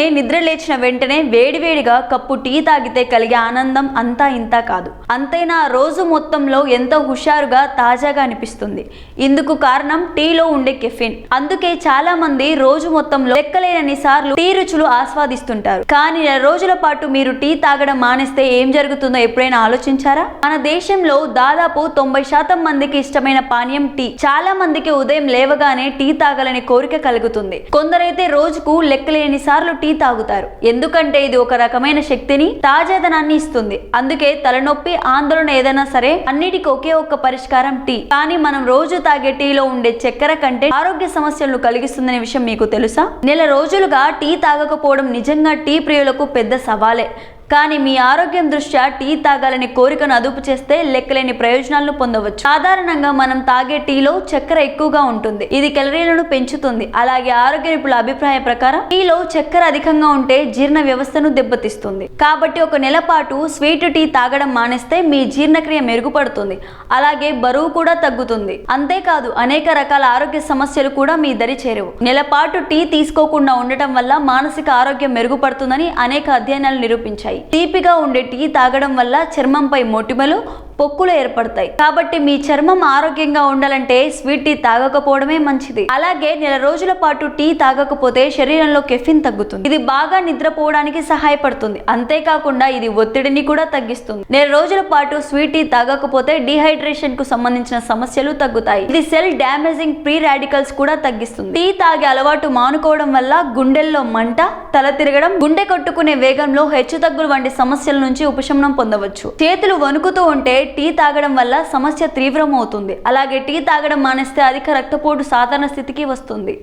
పొద్దున్నే నిద్ర లేచిన వెంటనే వేడివేడిగా కప్పు టీ తాగితే కలిగే ఆనందం అంతా ఇంత కాదు. అంతైనా రోజు మొత్తంలో ఎంతో హుషారుగా తాజాగా అనిపిస్తుంది. ఇందుకు కారణం టీలో ఉండే కెఫిన్. అందుకే చాలా మంది రోజు మొత్తంలో లెక్కలేనన్ని సార్లు టీ రుచులు ఆస్వాదిస్తుంటారు. కానీ నెల రోజుల పాటు మీరు టీ తాగడం మానేస్తే ఏం జరుగుతుందో ఎప్పుడైనా ఆలోచించారా? మన దేశంలో దాదాపు తొంభై శాతం మందికి ఇష్టమైన పానీయం టీ. చాలా మందికి ఉదయం లేవగానే టీ తాగాలనే కోరిక కలుగుతుంది. కొందరైతే రోజుకు లెక్కలేని సార్లు టీ టీ తాగుతారు. ఎందుకంటే ఇది ఒక రకమైన శక్తిని తాజాదనాన్ని ఇస్తుంది. అందుకే తలనొప్పి ఆందోళన ఏదైనా సరే అన్నిటికీ ఒకే ఒక్క పరిష్కారం టీ. కానీ మనం రోజు తాగే టీలో ఉండే చక్కెర కంటే ఆరోగ్య సమస్యలను కలిగిస్తుందనే విషయం మీకు తెలుసా? నెల రోజులుగా టీ తాగకపోవడం నిజంగా టీ ప్రియులకు పెద్ద సవాలే. కానీ మీ ఆరోగ్యం దృష్ట్యా టీ తాగాలని కోరికను అదుపు చేస్తే లెక్కలేని ప్రయోజనాలను పొందవచ్చు. సాధారణంగా మనం తాగే టీలో చక్కెర ఎక్కువగా ఉంటుంది. ఇది కెలరీలను పెంచుతుంది. అలాగే ఆరోగ్య నిపుణుల అభిప్రాయ ప్రకారం టీలో చక్కెర అధికంగా ఉంటే జీర్ణ వ్యవస్థను దెబ్బతీస్తుంది. కాబట్టి ఒక నెల పాటు స్వీట్ టీ తాగడం మానేస్తే మీ జీర్ణక్రియ మెరుగుపడుతుంది. అలాగే బరువు కూడా తగ్గుతుంది. అంతేకాదు అనేక రకాల ఆరోగ్య సమస్యలు కూడా మీ దరి చేరవు. నెలపాటు టీ తీసుకోకుండా ఉండటం వల్ల మానసిక ఆరోగ్యం మెరుగుపడుతుందని అనేక అధ్యయనాలు నిరూపించాయి. తీపిగా ఉండే టీ తాగడం వల్ల చర్మంపై మొటిమలు పొక్కులు ఏర్పడతాయి. కాబట్టి మీ చర్మం ఆరోగ్యంగా ఉండాలంటే స్వీట్ టీ తాగకపోవడమే మంచిది. అలాగే నెల రోజుల పాటు టీ తాగకపోతే శరీరంలో కెఫిన్ తగ్గుతుంది. ఇది బాగా నిద్రపోవడానికి సహాయపడుతుంది. అంతేకాకుండా ఇది ఒత్తిడిని కూడా తగ్గిస్తుంది. నెల రోజుల పాటు స్వీట్ టీ తాగకపోతే డిహైడ్రేషన్కు సంబంధించిన సమస్యలు తగ్గుతాయి. ఇది సెల్ డ్యామేజింగ్ ప్రీ రాడికల్స్ కూడా తగ్గిస్తుంది. టీ తాగే అలవాటు మానుకోవడం వల్ల గుండెల్లో మంట తల తిరగడం గుండె కొట్టుకునే వేగంలో హెచ్చు తగ్గులు వంటి సమస్యల నుంచి ఉపశమనం పొందవచ్చు. చేతులు వణుకుతూ ఉంటే టీ తాగడం వల్ల సమస్య తీవ్రమవుతుంది. అలాగే టీ తాగడం మానేస్తే అధిక రక్తపోటు సాధారణ స్థితికి వస్తుంది.